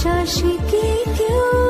ভালোবাসা শিখে কেউ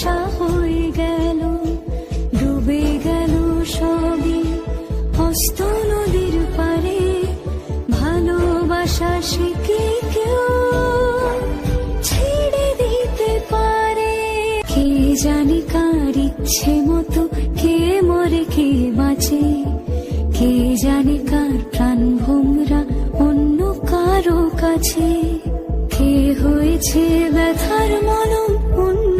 ঝাপসা হয়ে গেল, ডুবে গেল সবই। হস্ত নদীর পারে ভালোবাসা শিখে কেউ ছেড়ে দিতে পারে? কে জানে কার ইচ্ছে মতো কে মরে, কে বাঁচে? কে জানে কার প্রাণ ভোমরা অন্য কারও কাছে? কে হয়েছে ব্যথার মলম অন্য